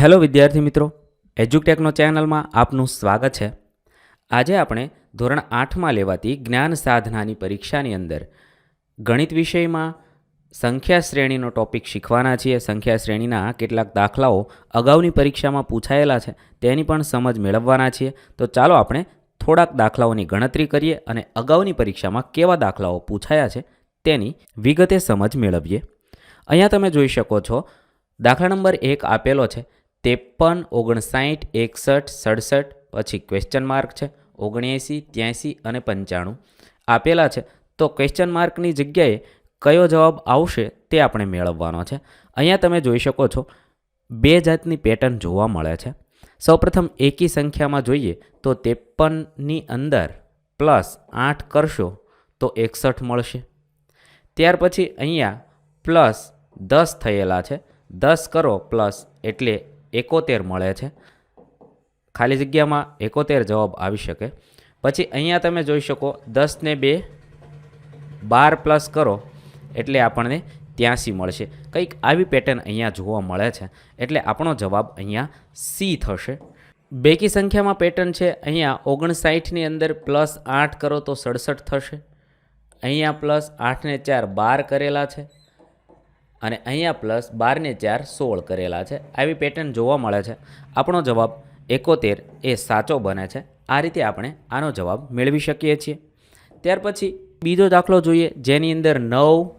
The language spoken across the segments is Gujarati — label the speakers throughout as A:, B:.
A: હેલો વિદ્યાર્થી મિત્રો એજ્યુટેકનો ચેનલમાં આપનું સ્વાગત છે. આજે આપણે ધોરણ આઠમાં લેવાતી જ્ઞાન સાધનાની પરીક્ષાની અંદર ગણિત વિષયમાં સંખ્યા શ્રેણીનો ટોપિક શીખવાના છીએ. સંખ્યા શ્રેણીના કેટલાક દાખલાઓ અગાઉની પરીક્ષામાં પૂછાયેલા છે, તેની પણ સમજ મેળવવાના છીએ. તો ચાલો આપણે થોડાક દાખલાઓની ગણતરી કરીએ અને અગાઉની પરીક્ષામાં કેવા દાખલાઓ પૂછાયા છે તેની વિગતે સમજ મેળવીએ. અહીંયા તમે જોઈ શકો છો, દાખલા નંબર એક આપેલો છે ત્રેપન, ઓગણસાઠ, એકસઠ, સડસઠ, પછી ક્વેશ્ચન માર્ક છે, ઓગણએંસી, ત્યાંસી અને પંચાણું. આપેલા છે. તો ક્વેશ્ચન માર્કની જગ્યાએ કયો જવાબ આવશે તે આપણે મેળવવાનો છે. અહીંયા તમે જોઈ શકો છો, બે જાતની પેટર્ન જોવા મળે છે. સૌપ્રથમ એકી સંખ્યામાં જોઈએ તો ત્રેપનની અંદર પ્લસ આઠ કરશો તો એકસઠ મળશે. ત્યાર પછી અહીંયા પ્લસ દસ થયેલા છે. દસ કરો પ્લસ એટલે એકોતેર મળે છે. ખાલી જગ્યામાં એકોતેર જવાબ આવી શકે. પછી અહીંયા તમે જોઈ શકો દસને બે, બાર પ્લસ કરો એટલે આપણને ત્યાંસી મળશે. કંઈક આવી પેટર્ન અહીંયા જોવા મળે છે. એટલે આપણો જવાબ અહીંયા સી થશે. બેકી સંખ્યામાં પેટર્ન છે, અહીંયા ઓગણસાઠની અંદર પ્લસ આઠ કરો તો સડસઠ થશે. અહીંયા પ્લસ આઠને ચાર બાર કરેલા છે. અને અહીંયા પ્લસ બારને ચાર સોળ કરેલા છે. આવી પેટર્ન જોવા મળે છે. આપણો જવાબ એકોતેર એ સાચો બને છે. આ રીતે આપણે આનો જવાબ મેળવી શકીએ છીએ. ત્યાર પછી બીજો દાખલો જોઈએ, જેની અંદર નવ,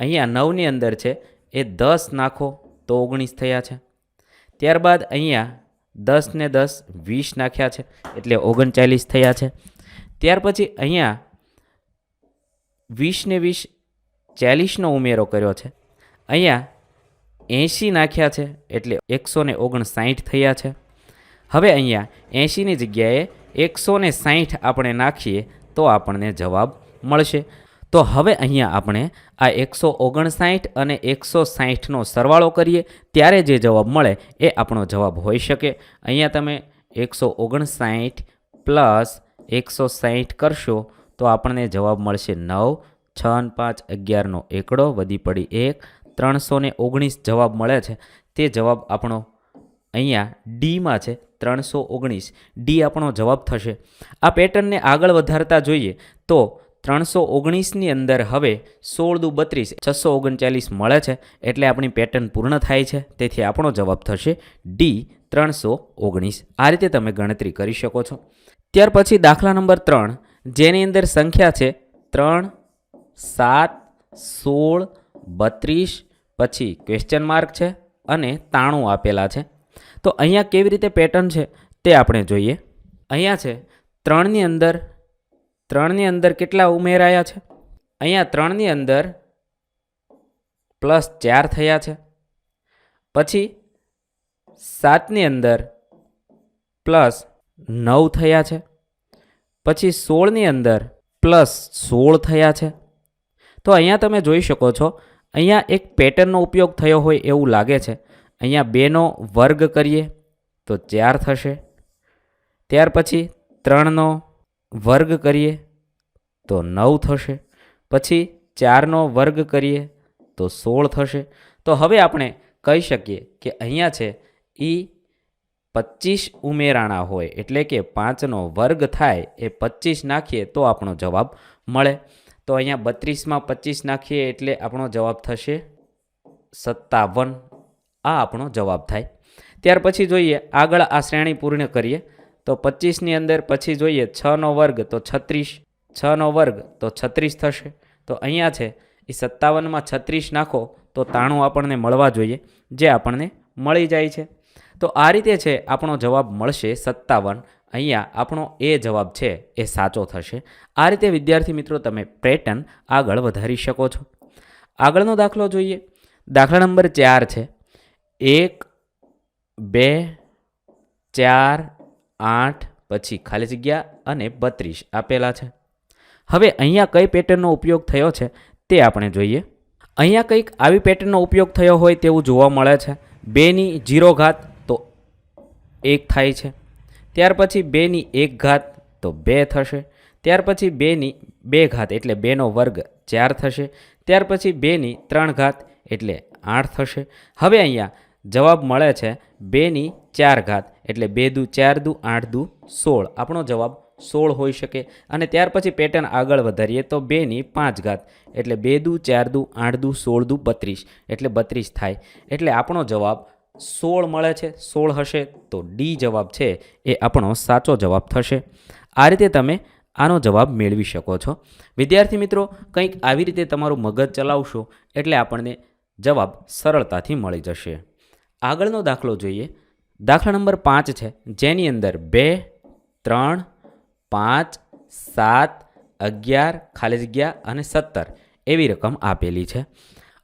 A: અહીંયા નવની અંદર છે, એ દસ નાખો તો ઓગણીસ થયા છે. ત્યારબાદ અહીંયા દસ ને દસ વીસ નાખ્યા છે, એટલે ઓગણચાલીસ થયા છે. ત્યાર પછી અહીંયા વીસ ને વીસ ચાલીસનો ઉમેરો કર્યો છે. અહીંયા એંશી નાખ્યા છે એટલે એકસો ને ઓગણસાઠ થયા છે. હવે અહીંયા એંશીની જગ્યાએ એકસો ને સાઠ આપણે નાખીએ તો આપણને જવાબ મળશે. તો હવે અહીંયા આપણે આ એકસો ઓગણસાઠ અને એકસો સાઠનો સરવાળો કરીએ. ત્યારે જે જવાબ મળે એ આપણો જવાબ હોઈ શકે. અહીંયા તમે એકસો ઓગણસાઠ પ્લસ એકસો સાઠ કરશો તો આપણને જવાબ મળશે નવ, છ પાંચ અગિયારનો એકડો, વધી પડી એક ત્રણસો ને ઓગણીસ જવાબ મળે છે. તે જવાબ આપણો અહીંયા ડીમાં છે ત્રણસો ઓગણીસ. ડી આપણો જવાબ થશે. આ પેટર્નને આગળ વધારતા જોઈએ તો ત્રણસો ઓગણીસની અંદર હવે સોળ દુ બત્રીસ, છસો ઓગણચાલીસ મળે છે એટલે આપણી પેટર્ન પૂર્ણ થાય છે. તેથી આપણો જવાબ થશે ડી, ત્રણસો ઓગણીસ. આ રીતે તમે ગણતરી કરી શકો છો. ત્યાર પછી દાખલા નંબર ત્રણ, જેની અંદર સંખ્યા છે ત્રણ, સાત, સોળ બત્રીસ પછી ક્વેશ્ચન માર્ક છે અને તાણું આપેલા છે. તો અહીંયા કેવી રીતે પેટર્ન છે તે આપણે જોઈએ. અહીંયા છે, ત્રણની અંદર ત્રણની અંદર કેટલા ઉમેરાયા છે? અહીંયા ત્રણની અંદર પ્લસ ચાર થયા છે. પછી સાતની અંદર પ્લસ નવ થયા છે. પછી સોળની અંદર પ્લસ સોળ થયા છે. તો અહીંયા તમે જોઈ શકો છો અહીંયા એક પેટર્નનો ઉપયોગ થયો હોય એવું લાગે છે. અહીંયા બેનો વર્ગ કરીએ તો ચાર થશે. ત્યાર પછી ત્રણનો વર્ગ કરીએ તો નવ થશે. પછી ચારનો વર્ગ કરીએ તો સોળ થશે. તો હવે આપણે કહી શકીએ કે અહીંયા છે એ પચીસ ઉમેરાણા હોય એટલે કે પાંચનો વર્ગ થાય એ પચીસ નાખીએ તો આપણો જવાબ મળે. તો અહીંયા બત્રીસમાં પચીસ નાખીએ એટલે આપણો જવાબ થશે સત્તાવન. આ આપણો જવાબ થાય. ત્યાર પછી જોઈએ, આગળ આ શ્રેણી પૂર્ણ કરીએ. તો પચીસની અંદર પછી જોઈએ છનો વર્ગ તો છત્રીસ છનો વર્ગ તો છત્રીસ થશે. તો અહીંયા છે, એ સત્તાવનમાં છત્રીસ નાખો તો તાણું આપણને મળવા જોઈએ, જે આપણને મળી જાય છે. તો આ રીતે છે, આપણો જવાબ મળશે સત્તાવન. અહીંયા આપણો એ જવાબ છે, એ સાચો થશે. આ રીતે, વિદ્યાર્થી મિત્રો, તમે પેટર્ન આગળ વધારી શકો છો. આગળનો દાખલો જોઈએ. દાખલા નંબર ચાર છે. એક, બે, ચાર, આઠ, પછી ખાલી જગ્યા અને બત્રીસ આપેલા છે. હવે અહીંયા કઈ પેટર્નનો ઉપયોગ થયો છે, તે આપણે જોઈએ. અહીંયા કંઈક આવી પેટર્નનો ઉપયોગ થયો હોય તેવું જોવા મળે છે. બેની જીરો ઘાત તો એક થાય છે. ત્યાર પછી બેની એક ઘાત, તો બે થશે. ત્યાર પછી બેની બે ઘાત, એટલે બેનો વર્ગ ચાર થશે. ત્યાર પછી બેની ત્રણ ઘાત, એટલે આઠ થશે. હવે અહીંયા જવાબ મળે છે બેની ચાર ઘાત, એટલે બે દુ ચાર દુ, આઠ દુ સોળ. આપણો જવાબ સોળ હોઈ શકે. અને ત્યાર પછી પેટર્ન આગળ વધારીએ તો બેની પાંચ ઘાત, એટલે બે દુ ચાર દુ, આઠ દુ, સોળ દુ, બત્રીસ. એટલે બત્રીસ થાય. એટલે આપણો જવાબ સોળ મળે છે, સોળ હશે તો ડી જવાબ છે એ આપણો સાચો જવાબ થશે. આ રીતે તમે આનો જવાબ મેળવી શકો છો. વિદ્યાર્થી મિત્રો, કંઈક આવી રીતે તમારું મગજ ચલાવશો એટલે આપણને જવાબ સરળતાથી મળી જશે. આગળનો દાખલો જોઈએ. દાખલા નંબર પાંચ છે. જેની અંદર બે, ત્રણ, પાંચ, સાત, અગિયાર, ખાલી જગ્યા અને સત્તર એવી રકમ આપેલી છે.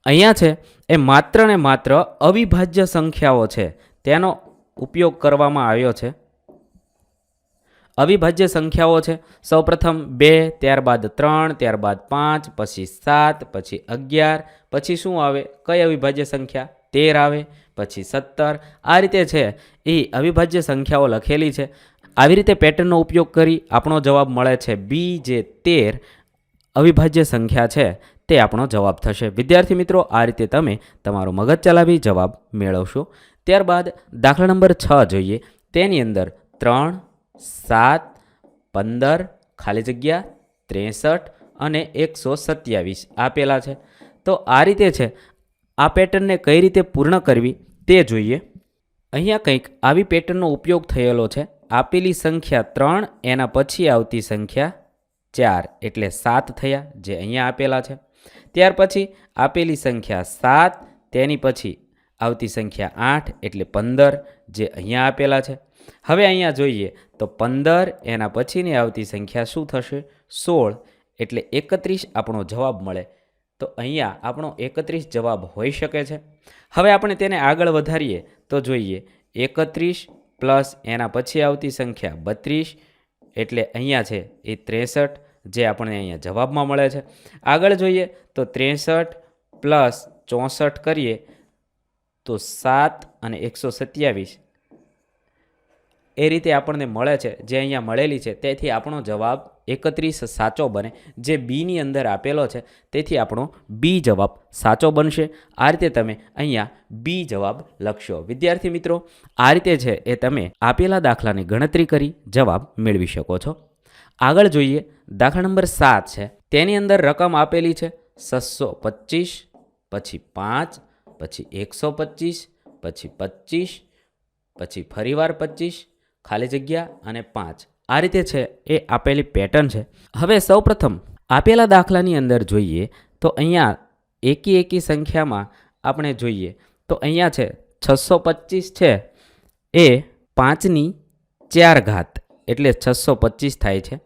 A: અહીંયા છે એ માત્ર ને માત્ર અવિભાજ્ય સંખ્યાઓ છે. તેનો ઉપયોગ કરવામાં આવ્યો છે. અવિભાજ્ય સંખ્યાઓ છે. સૌપ્રથમ બે, ત્યારબાદ ત્રણ, ત્યારબાદ પાંચ, પછી સાત, પછી અગિયાર, પછી શું આવે? કઈ અવિભાજ્ય સંખ્યા? તેર આવે, પછી સત્તર. આ રીતે છે એ અવિભાજ્ય સંખ્યાઓ લખેલી છે. આવી રીતે પેટર્નનો ઉપયોગ કરી આપણો જવાબ મળે છે બી જે તેર અવિભાજ્ય સંખ્યા છે. તે આપણો જવાબ થશે. વિદ્યાર્થી મિત્રો, આ રીતે તમે તમારો મગજ ચલાવી જવાબ મેળવશો. ત્યારબાદ દાખલા નંબર છ જોઈએ. તેની અંદર ત્રણ, સાત, પંદર, ખાલી જગ્યા ત્રેસઠ અને એકસો સત્યાવીસ આપેલા છે. તો આ રીતે છે. આ પેટર્નને કઈ રીતે પૂર્ણ કરવી તે જોઈએ. અહીંયા કંઈક આવી પેટર્નનો ઉપયોગ થયેલો છે. આપેલી સંખ્યા ત્રણ, એના પછી આવતી સંખ્યા ચાર, એટલે સાત થયા જે અહીંયા આપેલા છે. ત્યાર પછી આપેલી સંખ્યા સાત, તેની પછી આવતી સંખ્યા આઠ, એટલે પંદર જે અહીંયા આપેલા છે. હવે અહીંયા જોઈએ તો પંદર, એના પછીની આવતી સંખ્યા શું થશે? સોળ, એટલે એકત્રીસ આપણો જવાબ મળે. તો અહીંયા આપણો એકત્રીસ જવાબ હોઈ શકે છે. હવે આપણે તેને આગળ વધારીએ તો જોઈએ, એકત્રીસ પ્લસ એના પછી આવતી સંખ્યા બત્રીસ, એટલે અહીંયા છે એ ત્રેસઠ જે આપણને અહીંયા જવાબમાં મળે છે. આગળ જોઈએ તો ત્રેસઠ પ્લસ ચોસઠ કરીએ તો સાત અને એકસો સત્યાવીસ. એ રીતે આપણને મળે છે, જે અહીંયા મળેલી છે, તેથી આપણો જવાબ એકત્રીસ સાચો બને. જે બીની અંદર આપેલો છે, તેથી આપણો બી જવાબ સાચો બનશે. આ રીતે તમે અહીંયા બી જવાબ લખશો. વિદ્યાર્થી મિત્રો, આ રીતે છે એ તમે આપેલા દાખલાની ગણતરી કરી જવાબ મેળવી શકો છો. આગળ જોઈએ, દાખલા નંબર સાત છે. તેની અંદર રકમ આપેલી છે છસો પચીસ, પછી પાંચ, પછી એકસો પચીસ, પછી પચીસ, પછી ફરીવાર પચીસ, ખાલી જગ્યા અને પાંચ. આ રીતે છે એ આપેલી પેટર્ન છે. હવે સૌપ્રથમ આપેલા દાખલાની અંદર જોઈએ, તો અહીંયા એકી એકી સંખ્યામાં આપણે જોઈએ, તો અહીંયા છે છસો પચીસ છે. એ પાંચની ચાર ઘાત. એટલે છસો પચીસ થાય છે.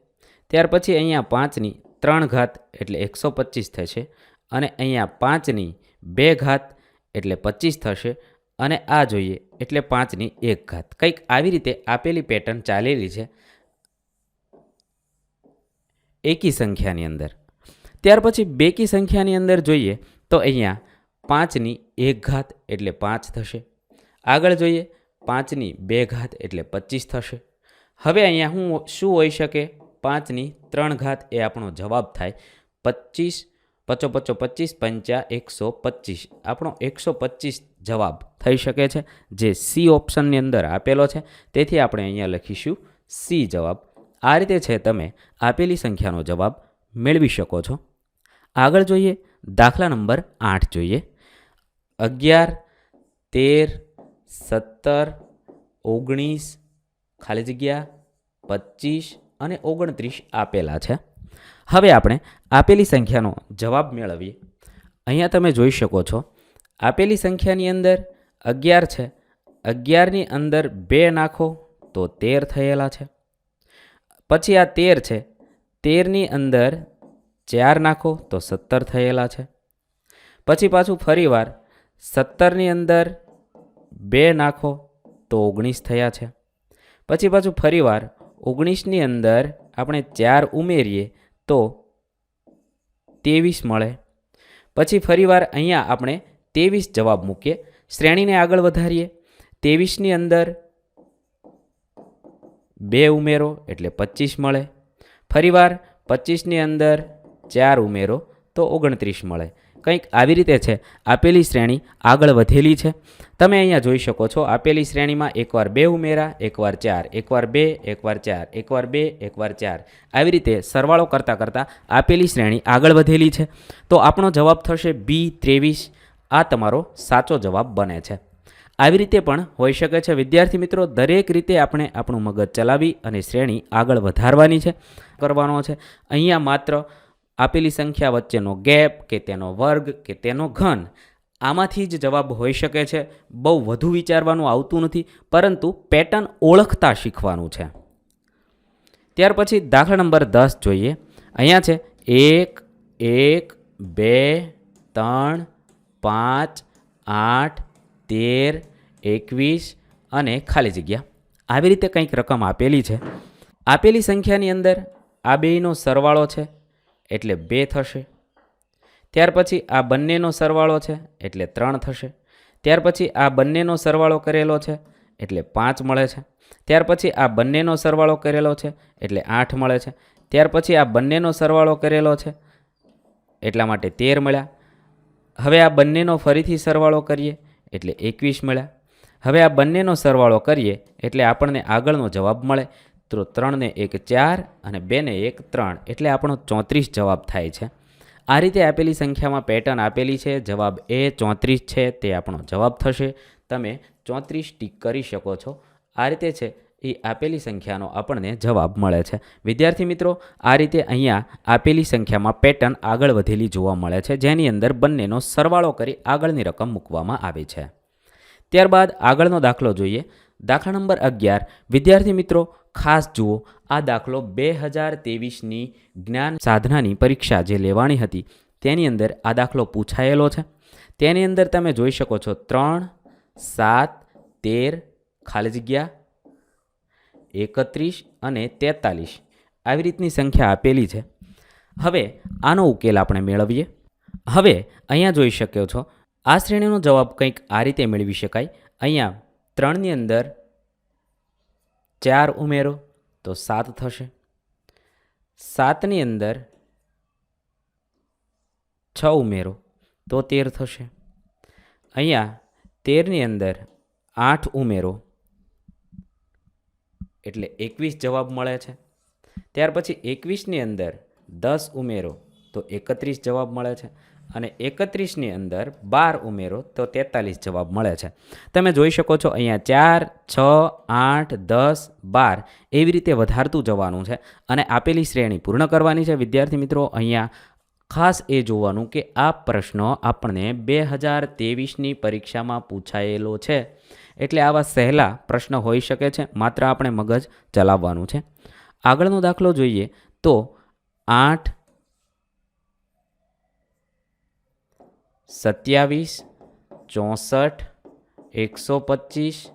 A: ત્યાર પછી અહીંયા પાંચની ત્રણ ઘાત એટલે એકસો પચીસ થશે અને અહીંયા પાંચની બે ઘાત એટલે પચીસ થશે અને આ જોઈએ એટલે પાંચની એક ઘાત. કંઈક આવી રીતે આપેલી પેટર્ન ચાલેલી છે એકી સંખ્યાની અંદર. ત્યાર પછી બેકી સંખ્યાની અંદર જોઈએ તો અહીંયા પાંચની એક ઘાત એટલે પાંચ થશે. આગળ જોઈએ પાંચની બે ઘાત એટલે પચીસ થશે. હવે અહીંયા હું શું હોઈ શકે? પાંચની ત્રણ ઘાત એ આપણો જવાબ થાય. પચીસ પચો પચો પચીસ પંચા એકસો પચીસ આપણો એકસો પચીસ જવાબ થઈ શકે છે, જે સી ઓપ્શનની અંદર આપેલો છે. તેથી આપણે અહીંયા લખીશું સી જવાબ. આ રીતે છે તમે આપેલી સંખ્યાનો જવાબ મેળવી શકો છો. આગળ જોઈએ, દાખલા નંબર આઠ જોઈએ. અગિયાર, તેર, સત્તર, ઓગણીસ ખાલી જગ્યા પચીસ અને ઓગણત્રીસ આપેલા છે. હવે આપણે આપેલી સંખ્યાનો જવાબ મેળવીએ. અહીંયા તમે જોઈ શકો છો, આપેલી સંખ્યાની અંદર અગિયાર છે. અગિયારની અંદર બે નાખો તો તેર થયેલા છે. પછી આ તેર છે. તેરની અંદર ચાર નાખો તો સત્તર થયેલા છે. પછી પાછું ફરીવાર સત્તરની અંદર બે નાખો તો ઓગણીસ થયા છે. પછી પાછું ફરીવાર ઓગણીસની અંદર આપણે ચાર ઉમેરીએ તો ત્રેવીસ મળે. પછી ફરીવાર અહીંયા આપણે ત્રેવીસ જવાબ મૂકીએ. શ્રેણીને આગળ વધારીએ. ત્રેવીસની અંદર બે ઉમેરો એટલે પચીસ મળે. ફરીવાર પચીસની અંદર ચાર ઉમેરો તો ઓગણત્રીસ મળે. કંઈક આવી રીતે છે. આપેલી શ્રેણી આગળ વધેલી છે. તમે અહીંયા જોઈ શકો છો, આપેલી શ્રેણીમાં એકવાર બે ઉમેરા, એકવાર ચાર, એકવાર બે, એકવાર ચાર, એકવાર બે, એકવાર ચાર. આવી રીતે સરવાળો કરતાં કરતાં આપેલી શ્રેણી આગળ વધેલી છે. તો આપણો જવાબ થશે બી ત્રેવીસ. આ તમારો સાચો જવાબ બને છે. આવી રીતે પણ હોઈ શકે છે. વિદ્યાર્થી મિત્રો, દરેક રીતે આપણે આપણું મગજ ચલાવી અને શ્રેણી આગળ વધારવાની છે, કરવાનો છે. અહીંયા માત્ર આપેલી સંખ્યા વચ્ચેનો ગેપ કે તેનો વર્ગ કે તેનો ઘન આમાંથી જ જવાબ હોઈ શકે છે. બહુ વધુ વિચારવાનું આવતું નથી, પરંતુ પેટર્ન ઓળખતા શીખવાનું છે. ત્યાર પછી દાખલા નંબર દસ જોઈએ. અહીંયા છે, એક એક, બે, ત્રણ, પાંચ, આઠ, તેર, એકવીસ અને ખાલી જગ્યા. આવી રીતે કંઈક રકમ આપેલી છે. આપેલી સંખ્યાની અંદર આ બેયનો સરવાળો છે. એટલે બે થશે. ત્યાર પછી આ બંનેનો સરવાળો છે, એટલે ત્રણ થશે. ત્યાર પછી આ બંનેનો સરવાળો કરેલો છે, એટલે પાંચ મળે છે. ત્યાર પછી આ બંનેનો સરવાળો કરેલો છે, એટલે આઠ મળે છે. ત્યાર પછી આ બંનેનો સરવાળો કરેલો છે, એટલા માટે તેર મળ્યા. હવે આ બંનેનો ફરીથી સરવાળો કરીએ, એટલે એકવીસ મળ્યા. હવે આ બંનેનો સરવાળો કરીએ, એટલે આપણને આગળનો જવાબ મળે. તો ત્રણને એક ચાર અને બેને એક ત્રણ એટલે આપણો ચોત્રીસ જવાબ થાય છે. આ રીતે આપેલી સંખ્યામાં પેટર્ન આપેલી છે. જવાબ એ ચોત્રીસ છે, તે આપણો જવાબ થશે. તમે ચોત્રીસ ટીક કરી શકો છો. આ રીતે છે એ આપેલી સંખ્યાનો આપણને જવાબ મળે છે. વિદ્યાર્થી મિત્રો, આ રીતે અહીંયા આપેલી સંખ્યામાં પેટર્ન આગળ વધેલી જોવા મળે છે. જેની અંદર બંનેનો સરવાળો કરી આગળની રકમ મૂકવામાં આવે છે. ત્યારબાદ આગળનો દાખલો જોઈએ. દાખલા નંબર અગિયાર. વિદ્યાર્થી મિત્રો, ખાસ જુઓ, આ દાખલો બે હજાર તેવીસની જ્ઞાન સાધનાની પરીક્ષા જે લેવાની હતી, તેની અંદર આ દાખલો પૂછાયેલો છે. તેની અંદર તમે જોઈ શકો છો, ત્રણ, સાત, તેર, ખાલી જગ્યા, એકત્રીસ અને તેતાલીસ. આવી રીતની સંખ્યા આપેલી છે. હવે આનો ઉકેલ આપણે મેળવીએ. હવે અહીંયા જોઈ શકો છો, આ શ્રેણીનો જવાબ કંઈક આ રીતે મેળવી શકાય. અહીંયા ત્રણની અંદર ચાર ઉમેરો તો સાત થશે. સાતની અંદર છ ઉમેરો તો તેર થશે. અહીંયા તેરની અંદર આઠ ઉમેરો એટલે એકવીસ જવાબ મળે છે. ત્યાર પછી એકવીસની અંદર દસ ઉમેરો તો એકત્રીસ જવાબ મળે છે. અને એકત્રીસની અંદર બાર ઉમેરો તો તેતાલીસ જવાબ મળે છે. તમે જોઈ શકો છો અહીંયા ચાર, છ, આઠ, દસ, બાર એવી રીતે વધારતું જવાનું છે અને આપેલી શ્રેણી પૂર્ણ કરવાની છે. વિદ્યાર્થી મિત્રો, અહીંયા ખાસ એ જોવાનું કે આ પ્રશ્ન આપણને બે હજાર તેવીસની પરીક્ષામાં પૂછાયેલો છે. એટલે આવા સહેલા પ્રશ્ન હોઈ શકે છે, માત્ર આપણે મગજ ચલાવવાનું છે. આગળનો દાખલો જોઈએ તો આઠ સત્યાવીસ, ચોસઠ, એકસો પચીસ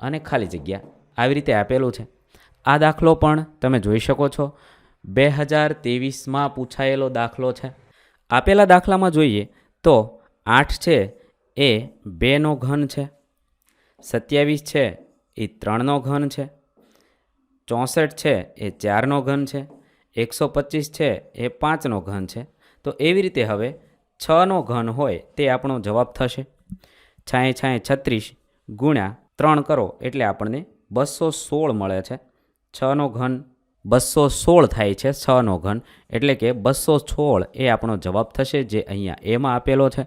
A: અને ખાલી જગ્યા. આવી રીતે આપેલું છે. આ દાખલો પણ તમે જોઈ શકો છો. બે હજાર ત્રેવીસમાં પૂછાયેલો દાખલો છે. આપેલા દાખલામાં જોઈએ તો આઠ છે એ બેનો ઘન છે. સત્યાવીસ છે એ ત્રણનો ઘન છે. ચોસઠ છે એ ચારનો ઘન છે. એકસો પચીસ છે એ પાંચનો ઘન છે. તો એવી રીતે હવે છનો ઘન હોય તે આપણો જવાબ થશે. છાંય છાંય છત્રીસ ગુણ્યા ત્રણ કરો એટલે આપણને બસો સોળ મળે છે. છનો ઘન બસો સોળ થાય છે છનો ઘન એટલે કે બસો સોળ એ આપણો જવાબ થશે જે અહીંયા એમાં આપેલો છે.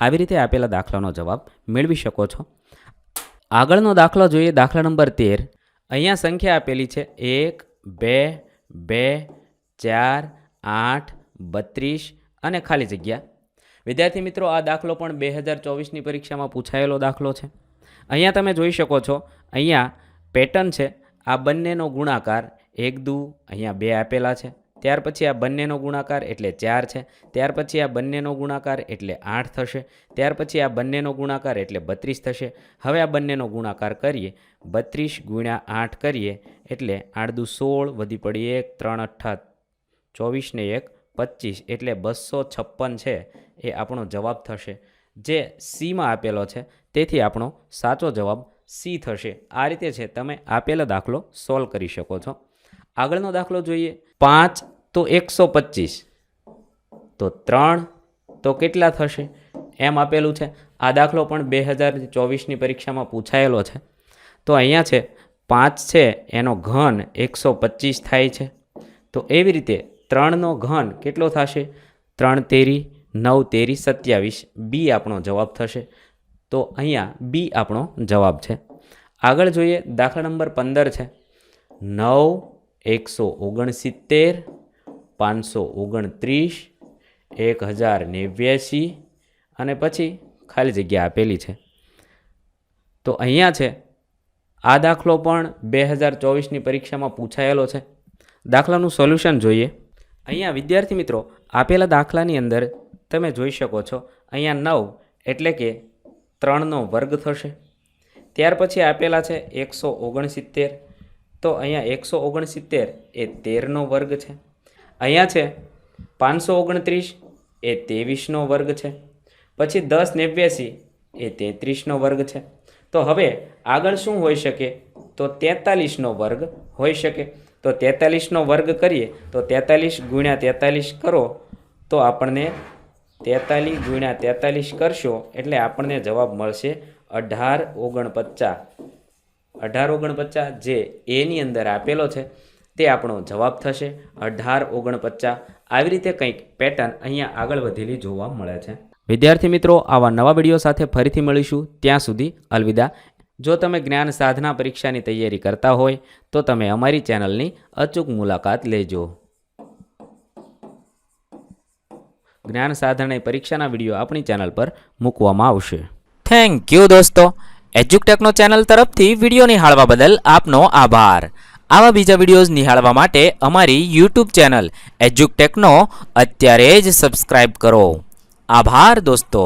A: આવી રીતે આપેલા દાખલાનો જવાબ મેળવી શકો છો. આગળનો દાખલો જોઈએ, દાખલા નંબર તેર. અહીંયા સંખ્યા આપેલી છે એક, બે બે, ચાર, આઠ, બત્રીસ અને ખાલી જગ્યા વિદ્યાર્થી મિત્રો, આ દાખલો પણ બે હજાર ચોવીસની પરીક્ષામાં પૂછાયેલો દાખલો છે. અહીંયા તમે જોઈ શકો છો, અહીંયા પેટર્ન છે. આ બંનેનો ગુણાકાર એક, દુ, અહીંયા બે આપેલા છે. ત્યાર પછી આ બંનેનો ગુણાકાર એટલે ચાર છે. ત્યાર પછી આ બંનેનો ગુણાકાર એટલે આઠ થશે. ત્યાર પછી આ બંનેનો ગુણાકાર એટલે બત્રીસ થશે. હવે આ બંનેનો ગુણાકાર કરીએ. બત્રીસ ગુણ્યા આઠ કરીએ એટલે આઠ, દુ, સોળ વધી પડી એક, ત્રણ, અઠ્ઠા ચોવીસને એક, પચીસ એટલે બસો છપ્પન છે. એ આપણો જવાબ થશે. જે સીમાં આપેલો છે, તેથી આપણો સાચો જવાબ સી થશે. આ રીતે છે, તમે આપેલો દાખલો સોલ્વ કરી શકો છો. આગળનો દાખલો જોઈએ. પાંચ તો એકસો પચીસ. તો ત્રણ તો કેટલા થશે? એમ આપેલું છે. આ દાખલો પણ બે હજાર ચોવીસની પરીક્ષામાં પૂછાયેલો છે. તો અહીંયા છે, પાંચ છે, એનો ઘન એકસો પચીસ થાય છે. તો એવી રીતે ત્રણનો ઘન કેટલો થશે? ત્રણ તેરી નવ તેરી સત્યાવીસ, બી આપણો જવાબ થશે. તો અહીંયા બી આપણો જવાબ છે. આગળ જોઈએ, દાખલા નંબર પંદર છે. નવ, એકસો ઓગણસિત્તેર, પાંચસો ઓગણત્રીસ, એક હજાર નેવ્યાસી અને પછી ખાલી જગ્યા આપેલી છે. તો અહીંયા છે, આ દાખલો પણ બે હજાર ચોવીસની પરીક્ષામાં પૂછાયેલો છે. દાખલાનું સોલ્યુશન જોઈએ. અહીંયા વિદ્યાર્થી મિત્રો, આપેલા દાખલાની અંદર તમે જોઈ શકો છો. અહીંયા નવ એટલે કે ત્રણનો વર્ગ થશે. ત્યાર પછી આપેલા છે એકસો ઓગણસિત્તેર. તો અહીંયા એકસો ઓગણસિત્તેર એ તેરનો વર્ગ છે. અહીંયા છે પાંચસો ઓગણત્રીસ એ ત્રેવીસનો વર્ગ છે. પછી દસ નેવ્યાસી એ તેત્રીસનો વર્ગ છે. તો હવે આગળ શું હોઈ શકે? તો તેતાલીસનો વર્ગ હોઈ શકે. તો તેતાલીસનો વર્ગ કરીએ તો તેતાલીસ ગુણ્યા તેતાલીસ કરો તો આપણને તેતાલીસ ગુણ્યા તેતાલીસ કરશો એટલે આપણને જવાબ મળશે અઢાર ઓગણપચાસ. અઢાર ઓગણપચાસ જે એની અંદર આપેલો છે, તે આપણો જવાબ થશે અઢાર ઓગણપચાસ. આવી રીતે કંઈક પેટર્ન અહીંયા આગળ વધેલી જોવા મળે છે. વિદ્યાર્થી મિત્રો, આવા નવા વીડિયો સાથે ફરીથી મળીશું. ત્યાં સુધી અલવિદા. જો તમે જ્ઞાન સાધના પરીક્ષાની તૈયારી કરતા હોય, તો તમે અમારી ચેનલની અચૂક મુલાકાત લેજો. જ્ઞાન સાધના પરીક્ષાના વીડિયો આપણી ચેનલ પર મૂકવામાં આવશે.
B: થેન્ક યુ દોસ્તો. એજ્યુકટેકનો ચેનલ તરફથી વીડિયો નિહાળવા બદલ આપનો આભાર. આવા બીજા વિડીયોઝ નિહાળવા માટે અમારી યુટ્યુબ ચેનલ એજ્યુકટેકનો અત્યારે જ સબસ્ક્રાઇબ કરો. આભાર દોસ્તો.